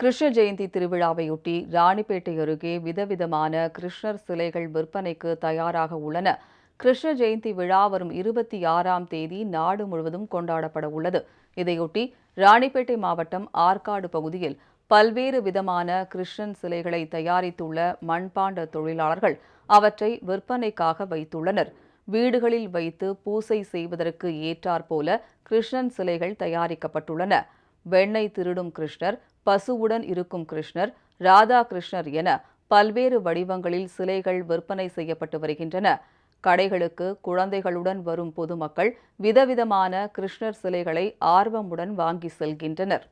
கிருஷ்ண ஜெயந்தி திருவிழாவையொட்டி ராணிப்பேட்டை அருகே விதவிதமான கிருஷ்ணர் சிலைகள் விற்பனைக்கு தயாராக உள்ளன. கிருஷ்ண ஜெயந்தி விழா வரும் இருபத்தி ஆறாம் தேதி நாடு முழுவதும் கொண்டாடப்பட உள்ளது. இதையொட்டி ராணிப்பேட்டை மாவட்டம் ஆற்காடு பகுதியில் பல்வேறு விதமான கிருஷ்ணன் சிலைகளை தயாரித்துள்ள மண்பாண்ட தொழிலாளர்கள் அவற்றை விற்பனைக்காக வைத்துள்ளனர். வீடுகளில் வைத்து பூசை செய்வதற்கு ஏற்றாற்போல கிருஷ்ணன் சிலைகள் தயாரிக்கப்பட்டுள்ளன. வெண்ணெய் திருடும் கிருஷ்ணர் பசுவுடன் இருக்கும் கிருஷ்ணர் ராதா கிருஷ்ணர் என பல்வேறு வடிவங்களில் சிலைகள் விற்பனை செய்யப்பட்டு வருகின்றன. கடைகளுக்கு குழந்தைகளுடன் வரும் பொதுமக்கள் விதவிதமான கிருஷ்ணர் சிலைகளை ஆர்வமுடன் வாங்கி செல்கின்றனர்.